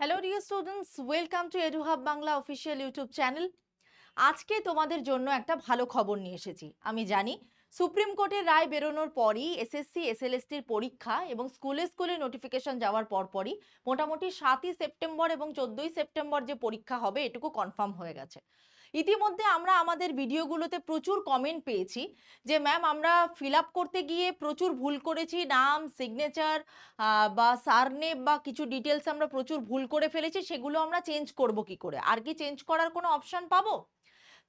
Hello dear students welcome to Eduhub Bangla official YouTube channel আজকে তোমাদের জন্য একটা ভালো খবর নিয়ে এসেছি। আমি জানি সুপ্রিম কোর্টের রায় বেরোনোর পরই এসএসসি এসএলএসটির পরীক্ষা এবং স্কুলে স্কুলে নোটিফিকেশন যাওয়ার পরপরই মোটামুটি সাতই সেপ্টেম্বর এবং চোদ্দই সেপ্টেম্বর যে পরীক্ষা হবে, এটুকু কনফার্ম হয়ে গেছে। ইতিমধ্যে আমরা আমাদের ভিডিওগুলোতে প্রচুর কমেন্ট পেয়েছি যে ম্যাম আমরা ফিল আপ করতে গিয়ে প্রচুর ভুল করেছি। নাম সিগনেচার বা সারনেম বা কিছু ডিটেলস আমরা প্রচুর ভুল করে ফেলেছি। সেগুলো আমরা চেঞ্জ করব কি করে? আর কি চেঞ্জ করার কোনো অপশান পাবো?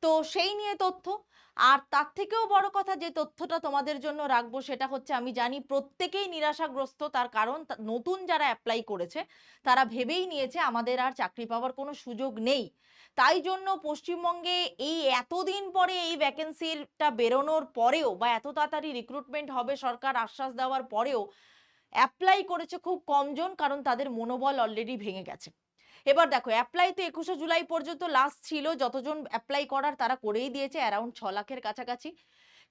তো সেই নিয়ে তথ্য। আর তার থেকেও বড় কথা যে তথ্যটা তোমাদের জন্য রাখব সেটা হচ্ছে আমি জানি প্রত্যেকেই নিরাশাগ্রস্ত, তার কারণ নতুন যারা অ্যাপ্লাই করেছে, তারা ভেবেই নিয়েছে আমাদের আর চাকরি পাওয়ার কোনো সুযোগ নেই। তাই জন্য পশ্চিমবঙ্গে এই এতদিন পরে এই ভ্যাকেন্সিটা বেরোনোর পরেও বা এত তাড়াতাড়ি রিক্রুটমেন্ট হবে, সরকার আশ্বাস দেওয়ার পরেও অ্যাপ্লাই করেছে খুব কমজন কারণ তাদের মনোবল অলরেডি ভেঙে গেছে। এবার দেখো অ্যাপ্লাই তো একুশে জুলাই পর্যন্ত লাস্ট ছিল। যতজন অ্যাপ্লাই করার তারা করেই দিয়েছে অ্যারাউন্ড ছ লাখের কাছাকাছি।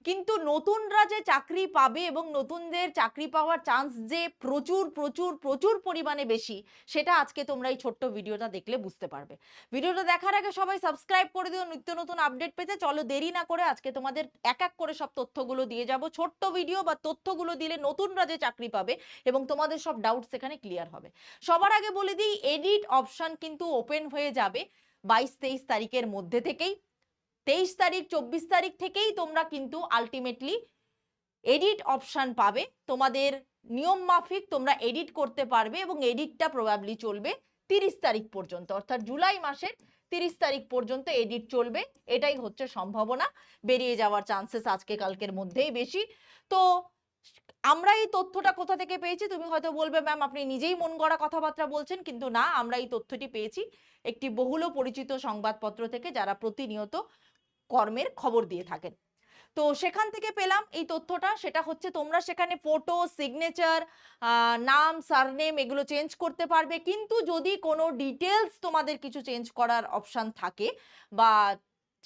কিন্তু নতুনরা যে চাকরি পাবে এবং নতুনদের চাকরি পাওয়ার চান্স যে প্রচুর প্রচুর প্রচুর পরিমাণে বেশি, সেটা আজকে তোমরা এই ছোট্ট ভিডিওটা দেখলে বুঝতে পারবে। ভিডিওটা দেখার আগে সবাই সাবস্ক্রাইব করে দিও, নিত্য নতুন আপডেট পেতে। চলো দেরি না করে আজকে তোমাদের এক এক করে সব তথ্যগুলো দিয়ে যাব। ছোট্ট ভিডিও বা তথ্যগুলো দিলে নতুনরা যে চাকরি পাবে এবং তোমাদের সব ডাউট সেখানে ক্লিয়ার হবে। সবার আগে বলে দিই এডিট অপশন কিন্তু ওপেন হয়ে যাবে বাইশ, তেইশ তারিখের মধ্যে থেকেই। তেইশ তারিখ, চব্বিশ তারিখ থেকেই তোমরা কিন্তু আলটিমেটলি এডিট অপশান পাবে। তোমাদের নিয়ম মাফিক তোমরা এডিট করতে পারবে এবং এডিটটা প্রবাবলি চলবে তিরিশ তারিখ পর্যন্ত। অর্থাৎ জুলাই মাসের তিরিশ তারিখ পর্যন্ত এডিট চলবে। এটাই হচ্ছে সম্ভাবনা। বেরিয়ে যাওয়ার চান্সেস আজকে কালকের মধ্যেই বেশি। তো আমরা এই তথ্যটা কোথা থেকে পেয়েছি? তুমি হয়তো বলবে, ম্যাম, আপনি নিজেই মন গড়া কথাবার্তা বলছেন। কিন্তু না, আমরা এই তথ্যটি পেয়েছি একটি বহুল পরিচিত সংবাদপত্র থেকে যারা প্রতিনিয়ত কর্মের খবর দিয়ে থাকেন। তো সেখান থেকে পেলাম এই তথ্যটা, সেটা হচ্ছে তোমরা সেখানে ফটো সিগনেচার নাম সারনেম এগুলো চেঞ্জ করতে পারবে। কিন্তু যদি কোনো ডিটেলস তোমাদের কিছু চেঞ্জ করার অপশান থাকে বা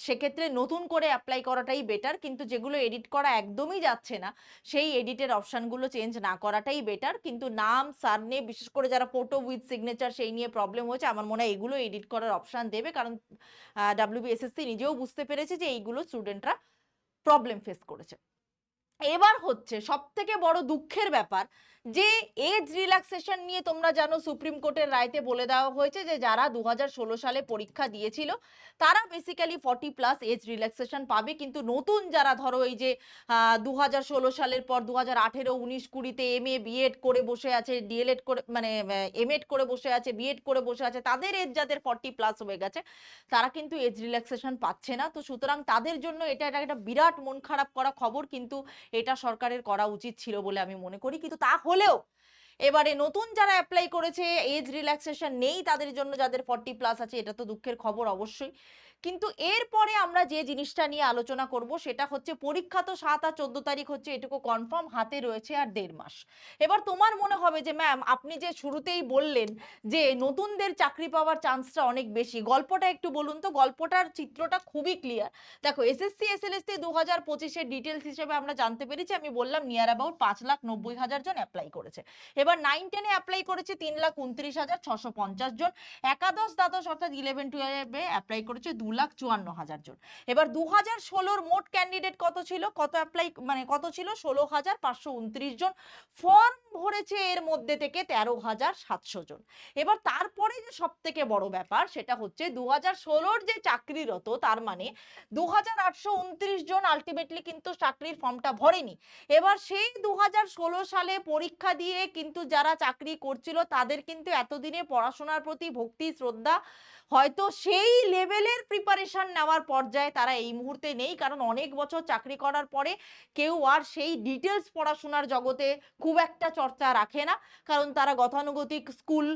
সেক্ষেত্রে নতুন করে অ্যাপ্লাই করাটাই বেটার কিন্তু যেগুলো এডিট করা একদমই যাচ্ছে না, সেই এডিটের অপশানগুলো চেঞ্জ না করাটাই বেটার কিন্তু নাম সারনেম বিশেষ করে যারা ফটো উইথ সিগনেচার সেই নিয়ে প্রবলেম হয়েছে, আমার মনে হয় এগুলো এডিট করার অপশান দেবে, কারণ ডাব্লিউবিএসএসসি নিজেও বুঝতে পেরেছে যে এইগুলো স্টুডেন্টরা প্রবলেম ফেস করেছে। এবার হচ্ছে সব থেকে বড় দুঃখের ব্যাপার যে এজ রিল্যাক্সেশন নিয়ে তোমরা জানো সুপ্রিম কোর্টের রায়তে বলে দেওয়া হয়েছে যে যারা দু হাজার ষোলো সালে পরীক্ষা দিয়েছিল, তারা basically forty plus age relaxation পাবে। কিন্তু নতুন যারা ধরো এই যে দু হাজার ষোলো সালের পর দু হাজার আঠেরো, উনিশ, কুড়িতে এম এ বিএড করে বসে আছে ডিএলএড করে মানে এম করে বসে আছে বিএড করে বসে আছে, তাদের এজ যাদের ফর্টি প্লাস হয়ে গেছে, তারা কিন্তু এজ রিল্যাক্সেশন পাচ্ছে না। তো সুতরাং তাদের জন্য এটা একটা বিরাট মন খারাপ করা খবর, কিন্তু এটা সরকারের করা উচিত ছিল বলে আমি মনে করি। কিন্তু তা হলেও এবারে নতুন যারা অ্যাপ্লাই করেছে এজ রিল্যাক্সেশন নেই তাদের জন্য যাদের ফর্টি প্লাস আছে, এটা তো দুঃখের খবর অবশ্যই। কিন্তু এরপরে আমরা যে জিনিসটা নিয়ে আলোচনা করব, সেটা হচ্ছে পরীক্ষা তো সাত আর চোদ্দ তারিখ হচ্ছে, এটুকু কনফার্ম হাতে রয়েছে আর দেড় মাস। এবার তোমার মনে হবে যে ম্যাম আপনি যে শুরুতেই বললেন যে নতুনদের চাকরি পাওয়ার চান্সটা অনেক বেশি, গল্পটা একটু বলুন তো, গল্পটার চিত্রটা খুবই ক্লিয়ার দেখো এসএসসি এসএলএসটি দু হাজার পঁচিশের ডিটেলস হিসেবে আমরা জানতে পেরেছি, আমি বললাম নিয়ার অ্যাবাউট পাঁচ লাখ নব্বই হাজার জন অ্যাপ্লাই করেছে। এবার নাইন টেনে অ্যাপ্লাই করেছে তিন লাখ উনত্রিশ হাজার ছশো পঞ্চাশ জন। একাদশ দ্বাদশ অর্থাৎ ইলেভেন টুয়েলভে অ্যাপ্লাই করেছে দু লাখ চুয়ান্ন হাজার জন। এবার দু হাজার ষোলোর মোট ক্যান্ডিডেট কত ছিল? কত অ্যাপ্লাই মানে কত ছিল? ষোলো হাজার পাঁচশো উনত্রিশ জন। ফর্ম ভরেছে এর মধ্যে থেকে তেরো হাজার সাতশো জন। এবার তারপরে যে সব থেকে বড় ব্যাপার, সেটা হচ্ছে দু হাজার ষোলোর যে চাকরিরত, তার মানে দু হাজার আটশো উনত্রিশ জন আলটিমেটলি কিন্তু চাকরির ফর্মটা ভরেনি। এবার সেই দু হাজার ষোলো সালে পরীক্ষা দিয়ে কিন্তু যারা চাকরি করছিল, তাদের কিন্তু এতদিনে পড়াশোনার প্রতি ভক্তি, শ্রদ্ধা, হয়তো সেই লেভেলের প্রিপারেশন নেওয়ার পর্যায়ে তারা এই মুহূর্তে নেই, কারণ অনেক বছর চাকরি করার পরে কেউ আর সেই ডিটেলস পড়াশোনার জগতে খুব একটা চর্চা রাখে না। কারণ তারা গতানুগতিক স্কুল,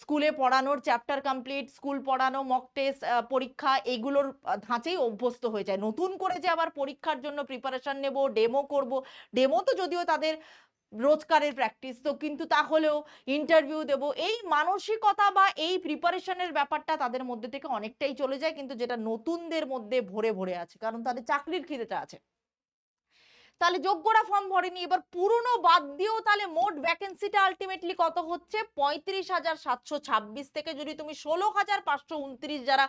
স্কুলে পড়ানোর চ্যাপ্টার কমপ্লিট স্কুল পড়ানো মক টেস্ট পরীক্ষা এগুলোর ধাঁচেই অভ্যস্ত হয়ে যায়। নতুন করে যে আবার পরীক্ষার জন্য প্রিপারেশন নেব ডেমো করব ডেমো তো যদিও তাদের রোজকারের প্র্যাকটিস তো কিন্তু তাহলেও ইন্টারভিউ দেব। এই মানসিকতা বা এই প্রিপারেশনের ব্যাপারটা তাদের মধ্যে থেকে অনেকটাই চলে যায়, কিন্তু যেটা নতুনদের মধ্যে ভরে ভরে আছে, কারণ তাদের চাকরির খিদেটা আছে। তাহলে যোগ্যরা ফর্ম ভরেনি। এবার পুরনো বাদ দিয়েও তাহলে মোট ভ্যাকেন্সিটা আলটিমেটলি কত হচ্ছে? পঁয়ত্রিশ হাজার সাতশো ছাব্বিশ থেকে যদি তুমি ষোলো হাজার পাঁচশো উনত্রিশ যারা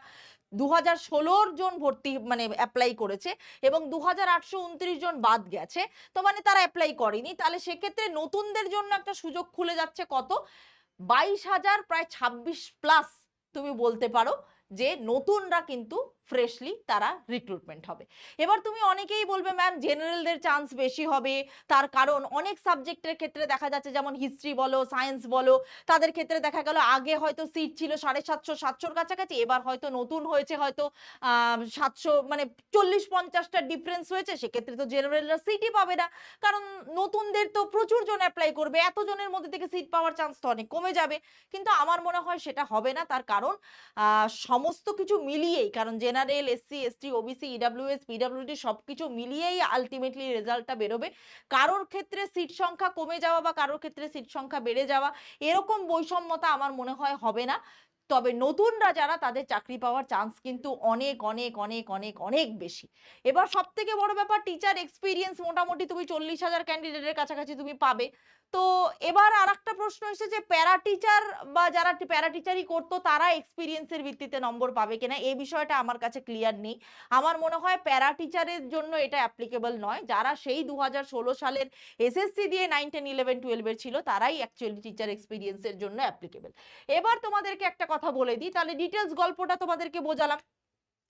দু হাজার ষোলোর জন ভর্তি মানে অ্যাপ্লাই করেছে এবং দু হাজার আটশো উনত্রিশ জন বাদ গেছে, তো মানে তারা অ্যাপ্লাই করেনি। তাহলে সেক্ষেত্রে নতুনদের জন্য একটা সুযোগ খুলে যাচ্ছে কত? বাইশ হাজার প্রায় ছাব্বিশ প্লাস তুমি বলতে পারো যে নতুনরা কিন্তু ফ্রেশলি তারা রিক্রুটমেন্ট হবে। এবার তুমি অনেকেই বলবে ম্যাম জেনারেলদের চান্স বেশি হবে। তার কারণ অনেক সাবজেক্টের ক্ষেত্রে দেখা যাচ্ছে, যেমন হিস্ট্রি বলো সায়েন্স বলো, তাদের ক্ষেত্রে দেখা গেল, আগে হয়তো সিট ছিল সাড়ে সাতশো, সাতশোর কাছাকাছি, এবার হয়তো নতুন হয়েছে হয়তো সাতশো মানে চল্লিশ, পঞ্চাশটা ডিফারেন্স হয়েছে, সেক্ষেত্রে তো জেনারেলরা সিটই পাবে না। কারণ নতুনদের তো প্রচুর জন অ্যাপ্লাই করবে এত জনের মধ্যে থেকে সিট পাওয়ার চান্স তো অনেক কমে যাবে। কিন্তু আমার মনে হয় সেটা হবে না, তার কারণ সমস্ত কিছু মিলিয়েই, কারণ general SC ST OBC EWS PWD সব কিছু মিলিয়েই আলটিমেটলি রেজাল্টটা বেরোবে। কারোর ক্ষেত্রে সিট সংখ্যা কমে যাওয়া বা কারোর ক্ষেত্রে সিট সংখ্যা বেড়ে যাওয়া, এরকম বৈষম্যতা আমার মনে হয় হবে না। তবে নতুনরা যারা, তাদের চাকরি পাওয়ার চান্স কিন্তু অনেক অনেক অনেক অনেক অনেক বেশি। এবার সব থেকে বড় ব্যাপার টিচার এক্সপিরিয়েন্স মোটামুটি তুমি চল্লিশ হাজার ক্যান্ডিডেটের কাছাকাছি তুমি পাবে। তো এবার আর একটা প্রশ্ন এসেছে যে প্যারা টিচার বা যারা প্যারা টিচারই করতো, তারা এক্সপিরিয়েন্সের ভিত্তিতে নম্বর পাবে কিনা? এই বিষয়টা আমার কাছে ক্লিয়ার নেই। আমার মনে হয় প্যারা টিচারের জন্য এটা অ্যাপ্লিকেবল নয়। যারা সেই দু হাজার ষোলো সালের এসএসসি দিয়ে নাইন টেন ইলেভেন টুয়েলভের ছিল, তারাই অ্যাকচুয়ালি টিচার এক্সপিরিয়েন্সের জন্য অ্যাপ্লিকেবল এবার তোমাদেরকে একটা কথা বলে দিই, তাহলে ডিটেলস গল্পটা তোমাদেরকে বোঝালাম।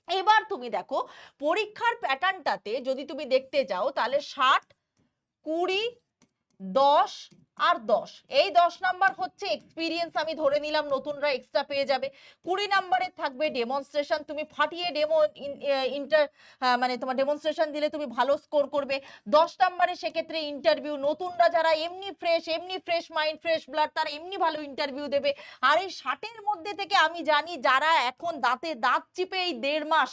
এবার তুমি দেখো, পরীক্ষার প্যাটার্নটাতে যদি তুমি দেখতে যাও, তাহলে ষাট, কুড়ি দশ আর দশ। এই দশ নাম্বার হচ্ছে এক্সপিরিয়েন্স আমি ধরে নিলাম, নতুনরা এক্সট্রা পেয়ে যাবে। কুড়ি নাম্বারে থাকবে ডেমনস্ট্রেশন তুমি ফাটিয়ে ডেমো ইন্টার মানে তোমার ডেমনস্ট্রেশন দিলে তুমি ভালো স্কোর করবে। দশ নাম্বারে সেক্ষেত্রে ইন্টারভিউ নতুনরা যারা এমনি ফ্রেশ এমনি ফ্রেশ মাইন্ড ফ্রেশ ব্লাড তারা এমনি ভালো ইন্টারভিউ দেবে। আর এই ষাটের মধ্যে থেকে আমি জানি যারা এখন দাঁতে দাঁত চিপে এই দেড় মাস,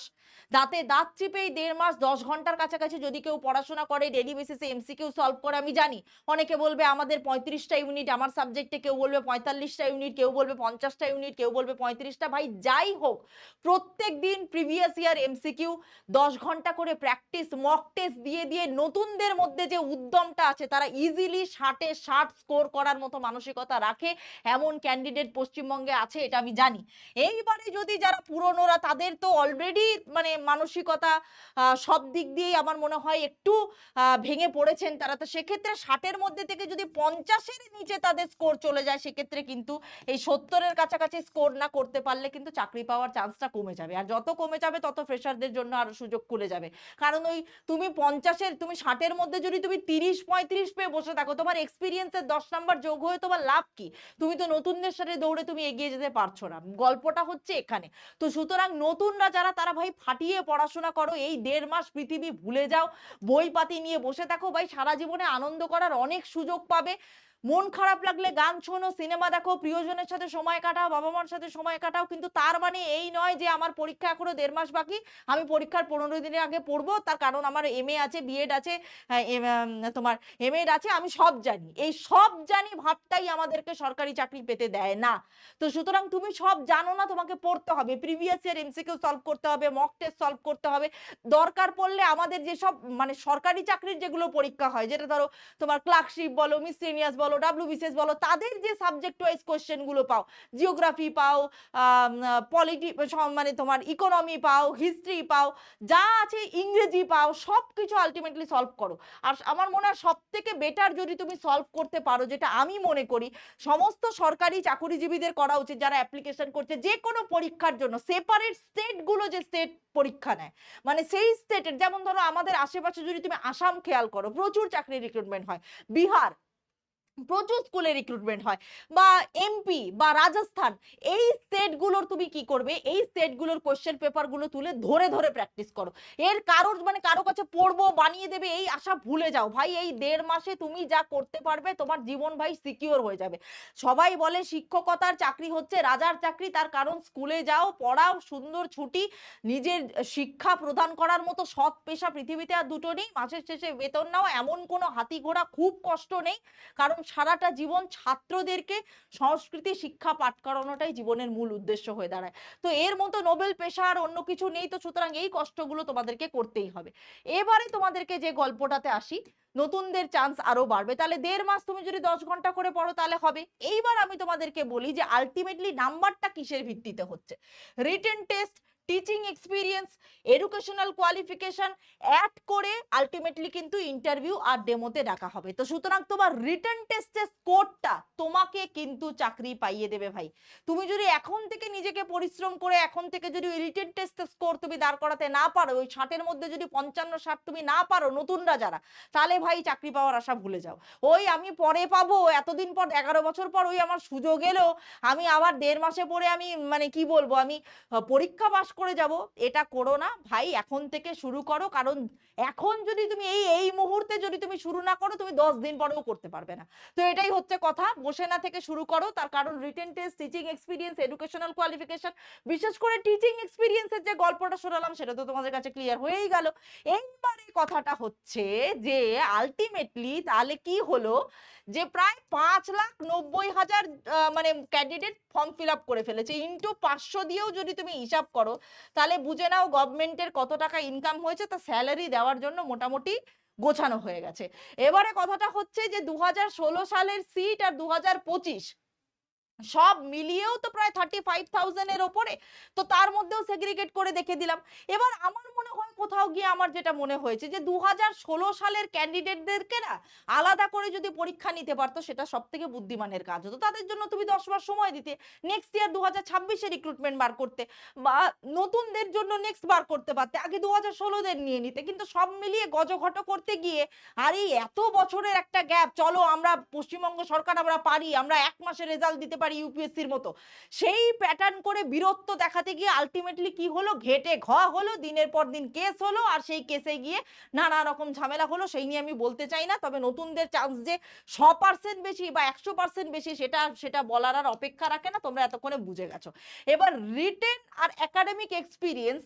দাঁতে দাঁত চিপে এই দেড় মাস, দশ ঘণ্টার কাছাকাছি যদি কেউ পড়াশোনা করে ডেলি বেসিসে এমসিকিউ সলভ করে, আমি জানি। অনেকে বলবে আমাদের পঁয়ত্রিশটা ইউনিট আমার সাবজেক্টে কেউ বলবে পঁয়তাল্লিশটা ইউনিট কেউ বলবে পঞ্চাশটা ইউনিট কেউ বলবে পঁয়ত্রিশটা। ভাই, যাই হোক, প্রত্যেক দিন প্রিভিয়াস ইয়ার এমসিকিউ দশ ঘণ্টা করে প্র্যাকটিস মক টেস্ট দিয়ে দিয়ে নতুনদের মধ্যে যে উদ্যমটা আছে, তারা ইজিলি ষাটে ষাট স্কোর করার মতো মানসিকতা রাখে, এমন ক্যান্ডিডেট পশ্চিমবঙ্গে আছে, এটা আমি জানি। এইবারে যদি যারা পুরনোরা, তাদের তো অলরেডি মানে মানসিকতা সব দিক দিয়েই আমার মনে হয় একটু ভেঙে পড়েছেন তারা, তো সেক্ষেত্রে ষাটের মধ্যে থেকে যদি পঞ্চাশের নিচে তাদের স্কোর চলে যায়, সেক্ষেত্রে কিন্তু এই সত্তরের কাছাকাছি স্কোর না করতে পারলে কিন্তু চাকরি পাওয়ার চান্সটা কমে যাবে। আর যত কমে যাবে, তত ফ্রেশারদের জন্য আরও সুযোগ খুলে যাবে। কারণ ওই তুমি পঞ্চাশের, তুমি ষাটের মধ্যে যদি তুমি তিরিশ পঁয়ত্রিশ পেয়ে বসে থাকো, তোমার এক্সপিরিয়েন্সের দশ নাম্বার যোগ হয়ে তোমার লাভ কি? তুমি তো নতুনদের সাথে দৌড়ে তুমি এগিয়ে যেতে পারছ না। গল্পটা হচ্ছে এখানে। তো সুতরাং নতুনরা যারা, তারা ভাই ফাটিয়ে পড়াশোনা করো, এই দেড় মাস পৃথিবী ভুলে যাও বই পাতি নিয়ে বসে থাকো, ভাই সারা জীবনে আনন্দ করার অনেক সুযোগ পাবে। মন খারাপ লাগলে গান শোনো সিনেমা দেখো প্রিয়জনের সাথে সময় কাটাও বাবা মার সাথে সময় কাটাও কিন্তু তার মানে এই নয় যে আমার পরীক্ষা এখনও দেড় মাস বাকি আমি পরীক্ষার পনেরো দিনের আগে পড়ব তার কারণ আমার এম আছে বিএড আছে আম, তোমার এম আছে আমি সব জানি। এই সব জানি ভাবটাই আমাদেরকে সরকারি চাকরি পেতে দেয় না। তো সুতরাং তুমি সব জানো না তোমাকে পড়তে হবে। প্রিভিয়াস ইয়ার এমসিকিউ সলভ করতে হবে মক টেস্ট সলভ করতে হবে। দরকার পড়লে আমাদের যেসব মানে সরকারি চাকরির যেগুলো পরীক্ষা হয় যেটা ধরো তোমার ক্লার্কশিপ বলো মিসলেনিয়াস বলো ডাব্লিউবিসিএস বলো, তাদের যে সাবজেক্ট ওয়াইজ কোশ্চেনগুলো পাও জিওগ্রাফি পাও পলিটি মানে তোমার ইকোনমি পাও হিস্ট্রি পাও, যা আছে ইংরেজি পাও সব কিছু আলটিমেটলি সলভ করো। আর আমার মনে হয় সব থেকে বেটার যদি তুমি সলভ করতে পারো, যেটা আমি মনে করি, সমস্ত সরকারি চাকুরিজীবীদের করা উচিত যারা অ্যাপ্লিকেশন করছে, যে কোনো পরীক্ষার জন্য সেপারেট স্টেটগুলো যে স্টেট পরীক্ষা নেয়। মানে সেই স্টেটের যেমন ধরো আমাদের আশেপাশে যদি তুমি আসাম খেয়াল করো, প্রচুর চাকরি রিক্রুটমেন্ট হয়। বিহার প্রচুর স্কুলে রিক্রুটমেন্ট হয়। বা এমপি বা রাজস্থান, এই স্টেটগুলোর তুমি কি করবে? এই স্টেটগুলোর কোশ্চেন পেপারগুলো তুলে ধরে ধরে প্র্যাকটিস করো। এর কারোর মানে কারও কাছে পড়ব, বানিয়ে দেবে, এই আশা ভুলে যাও। ভাই, এই দেড় মাসে তুমি যা করতে পারবে, তোমার জীবন ভাই সিকিওর হয়ে যাবে। সবাই বলে শিক্ষকতার চাকরি হচ্ছে রাজার চাকরি, তার কারণ স্কুলে যাও, পড়াও, সুন্দর ছুটি, নিজের শিক্ষা প্রদান করার মতো সৎ পেশা পৃথিবীতে আর দুটো নেই। মাসের শেষে বেতন নাও, এমন কোনো হাতি ঘোড়া খুব কষ্ট নেই। কারণ সারাটা জীবন ছাত্রদেরকে সংস্কৃতি, শিক্ষা পাঠ করানোটাই জীবনের মূল উদ্দেশ্য হয়ে দাঁড়ায়। তো এর মতো নোবেল পেশা আর অন্য কিছু নেই, তো সুতরাং এই কষ্টগুলো তোমাদেরকে করতেই হবে। এবারে তোমাদেরকে যে গল্পটাতে আসি, নতুনদের চান্স আরও বাড়বে। তাহলে দেড় মাস তুমি যদি দশ ঘণ্টা করে পড়ো, তাহলে হবে। এইবার আমি তোমাদেরকে বলি যে আলটিমেটলি নাম্বারটা কিসের ভিত্তিতে হচ্ছে? Written test teaching experience educational qualification add করে আলটিমেটলি কিন্তু ইন্টারভিউ আর ডেমোতে ডাকা হবে। তো সুতরাং তোমার রিটার্ন টেস্টের স্কোরটা তোমাকে কিন্তু চাকরি পাইয়ে দেবে ভাই। তুমি যদি এখন থেকে নিজেকে পরিশ্রম করে এখন থেকে যদি ওই রিটেন টেস্টের স্কোর তুমি দাঁড় করাতে না পারো, ওই ষাটের মধ্যে যদি পঞ্চান্ন ষাট তুমি না পারো, নতুনরা যারা, তাহলে ভাই চাকরি পাওয়ার আশা ভুলে যাও। ওই আমি পরে পাবো, এতদিন পর, এগারো বছর পর ওই আমার সুযোগ এলো, আমি আবার দেড় মাসে পরে আমি মানে কি বলব, আমি পরীক্ষা পাস করে যাব, এটা করো না। ভাই, এখন থেকে শুরু করো, কারণ এখন যদি তুমি এই এই মুহূর্তে যদি তুমি শুরু না করো, তুমি দশ দিন পরেও করতে পারবে না। তো এটাই হচ্ছে কথা, বসে না থেকে শুরু করো। তার কারণ written test teaching experience educational qualification বিশেষ করে টিচিং এক্সপিরিয়েন্সের যে গল্পটা শোনালাম, সেটা তো তোমাদের কাছে ক্লিয়ার হয়েই গেল। এইবারে কথাটা হচ্ছে যে আলটিমেটলি তাহলে কি হলো? যে প্রায় পাঁচ লাখ নব্বই হাজার মানে ক্যান্ডিডেট ফর্ম ফিল আপ করে ফেলেছে। ইন্টু পাঁচশো দিয়েও যদি তুমি হিসাব করো তাহলে বুঝে নাও গভর্নমেন্টের কত টাকা ইনকাম হয়েছে, তা স্যালারি দেওয়ার জন্য মোটামুটি গোছানো হয়ে গেছে। এবারে কথাটা হচ্ছে যে দু হাজার ষোলো সালের সিট আর দু পঁচিশ সব মিলিয়েও তো প্রায় থার্টি ফাইভ থাউজেন্ডের ওপরে। তো তার মধ্যেও সেগ্রিগেট করে দেখে দিলাম। এবার আমার মনে হয় কোথাও গিয়ে আমার যেটা মনে হয়েছে যে দু হাজার ষোলো সালের ক্যান্ডিডেটদেরকে না আলাদা করে যদি পরীক্ষা নিতে পারতো, সেটা সব থেকে বুদ্ধিমানের কাজ হতো। তাদের জন্য তুমি দশ মাস সময় দিতে নেক্সট ইয়ার দু হাজার ছাব্বিশে রিক্রুটমেন্ট বার করতে, বা নতুনদের জন্য নেক্সট বার করতে পারতে, আগে দু হাজার ষোলোদের নিয়ে নিতে। কিন্তু সব মিলিয়ে গজঘট করতে গিয়ে, আর এই এত বছরের একটা গ্যাপ চলো আমরা পশ্চিমবঙ্গ সরকার আমরা পারি, আমরা এক মাসে রেজাল্ট দিতে পারি ইউপিএসসির মতো। সেই প্যাটার্ন করে বীরত্ব দেখাতে গিয়ে আলটিমেটলি কি হলো? ঘেটে ঘ হলো, দিনের পর দিন কেস হলো, আর সেই কেসে গিয়ে নানা রকম ঝামেলা হলো, সেই নিয়ে আমি বলতে চাই না। তবে নতুনদের চান্স যে শ পার্সেন্ট বেশি বা একশো পার্সেন্ট বেশি সেটা সেটা বলার আর অপেক্ষা রাখে না, তোমরা এতক্ষণে বুঝে গেছো। এবার রিটেন আর একাডেমিক এক্সপিরিয়েন্স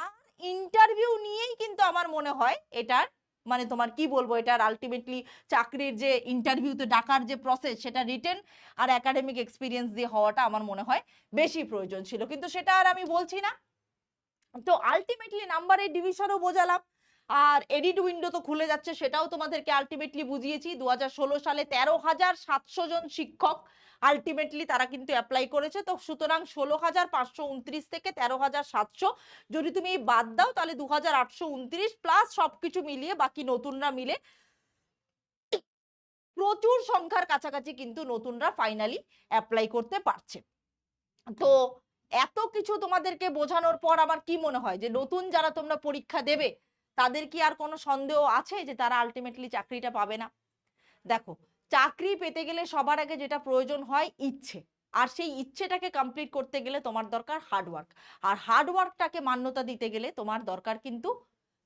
আর ইন্টারভিউ নিয়েই কিন্তু আমার মনে হয় এটার মানে তোমার কি বলব এটার আলটিমেটলি চাকরির যে ইন্টারভিউতে ডাকার যে প্রসেস সেটা রিটেন আর একাডেমিক এক্সপিরিয়েন্স দিয়ে হওয়াটা আমার মনে হয় বেশি প্রয়োজন ছিল। কিন্তু সেটা আর আমি বলছি না। তো আলটিমেটলি নাম্বারের ডিভিশনও বোঝালাম। আর এডিট উইন্ডো তো খুলে যাচ্ছে, সেটাও তোমাদেরকে আলটিমেটলি বুঝিয়েছি। দু হাজার ষোলো সালে তেরো হাজার সাতশো জন শিক্ষক আলটিমেটলি তারা কিন্তু অ্যাপ্লাই করেছে। তো সুতরাং ষোলো হাজার পাঁচশো উনত্রিশ থেকে তেরো হাজার সাতশো, যদি তুমি এই বাদ দাও, তাহলে দু হাজার আটশো উনত্রিশ প্লাস সবকিছু মিলিয়ে, বাকি নতুনরা মিলে প্রচুর সংখ্যার কাছাকাছি কিন্তু নতুনরা ফাইনালি অ্যাপ্লাই করতে পারছে। তো এত কিছু তোমাদেরকে বোঝানোর পর আমার কি মনে হয়? যে নতুন যারা তোমরা পরীক্ষা দেবে তাদের কি আর কোনো সন্দেহ আছে যে তারা আলটিমেটলি চাকরিটা পাবে না? দেখো, চাকরি পেতে গেলে সবার আগে যেটা প্রয়োজন হয় ইচ্ছে। আর সেই ইচ্ছেটাকে কমপ্লিট করতে গেলে তোমার দরকার হার্ডওয়ার্ক আর হার্ডওয়ার্কটাকে মান্যতা দিতে গেলে তোমার দরকার কিন্তু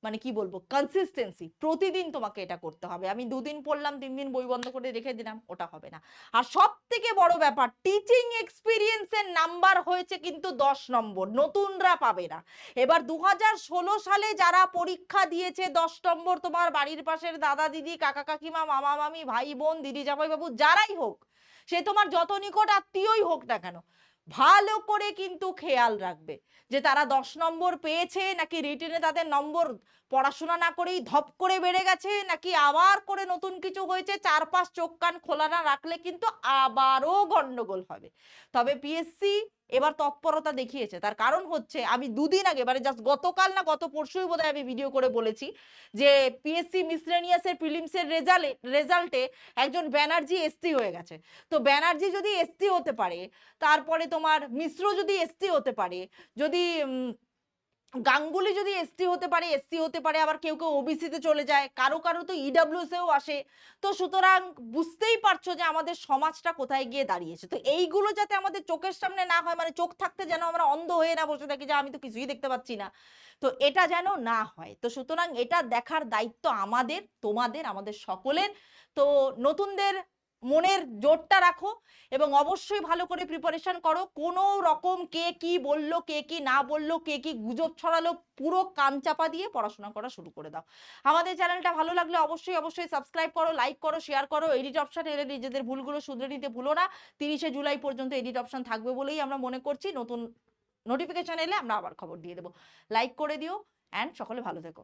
মানে কি বলব কনসিস্টেন্সি প্রতিদিন তোমাকে এটা করতে হবে। আমি দুদিন পড়লাম তিন দিন বই বন্ধ করে রেখে দিলাম, ওটা হবে না। আর সব থেকে বড় ব্যাপার টিচিং এক্সপিরিয়েন্সের নাম্বার হয়েছে কিন্তু দশ নম্বর, নতুনরা পাবে না। এবার দু হাজার ষোলো সালে যারা পরীক্ষা দিয়েছে দশ নম্বর, তোমার বাড়ির পাশের দাদা, দিদি, কাকা, কাকিমা, মামা, মামি, ভাই, বোন, দিদি জামাই বাবু যারাই হোক, সে তোমার যত নিকট আত্মীয়ই হোক না কেন ভালো করে কিন্তু খেয়াল রাখবে। যে তারা দশ নম্বর পেয়েছে, নাকি রিটেনে তাদের নম্বর পড়াশোনা না করেই ধপ করে বেড়ে গেছে, নাকি আবার করে নতুন কিছু হয়েছে চার পাঁচ চোখ কান খোলা না রাখলে কিন্তু আবারও গণ্ডগোল হবে। তবে পিএসসি এবার তৎপরতা দেখিয়েছে। তার কারণ হচ্ছে, আমি দুদিন আগে মানে জাস্ট গতকাল না, গত পরশুই বোধহয় আমি ভিডিও করে বলেছি যে পিএসসি মিসলেনিয়াসের ফিলিমসের রেজাল্টে রেজাল্টে একজন ব্যানার্জি এসটি হয়ে গেছে। তো ব্যানার্জি যদি এসটি হতে পারে, তারপরে তোমার মিশ্র যদি এসটি হতে পারে, যদি গাঙ্গুলি যদি এসটি হতে পারে এসসি হতে পারে, আবার কেউ কেউ ওবিসিতে চলে যায়, কারও কারও তো ইডাব্লিউএসেও আসে। তো সুতরাং বুঝতেই পারছ যে আমাদের সমাজটা কোথায় গিয়ে দাঁড়িয়েছে। তো এইগুলো যাতে আমাদের চোখের সামনে না হয় মানে চোখ থাকতে যেন আমরা অন্ধ হয়ে না বসে থাকি, যে আমি তো কিছুই দেখতে পাচ্ছি না। তো এটা যেন না হয়। তো সুতরাং এটা দেখার দায়িত্ব আমাদের, তোমাদের, আমাদের সকলের। তো নতুনদের মনের জোরটা রাখো এবং অবশ্যই ভালো করে প্রিপারেশন করো। কোনো রকম কে কি বলল, কে কি না বলল, কে কি গুজব ছড়ালো, পুরো কান চাপা দিয়ে পড়াশোনা করা শুরু করে দাও। আমাদের চ্যানেলটা ভালো লাগলে অবশ্যই অবশ্যই সাবস্ক্রাইব করো লাইক করো শেয়ার করো এডিট অপশান এলে নিজেদের ভুলগুলো শুধরে নিতে ভুলো না। তিরিশে জুলাই পর্যন্ত এডিট অপশান থাকবে বলেই আমরা মনে করছি। নতুন নোটিফিকেশন এলে আমরা আবার খবর দিয়ে দেবো। লাইক করে দিও অ্যান্ড সকলে ভালো থেকো।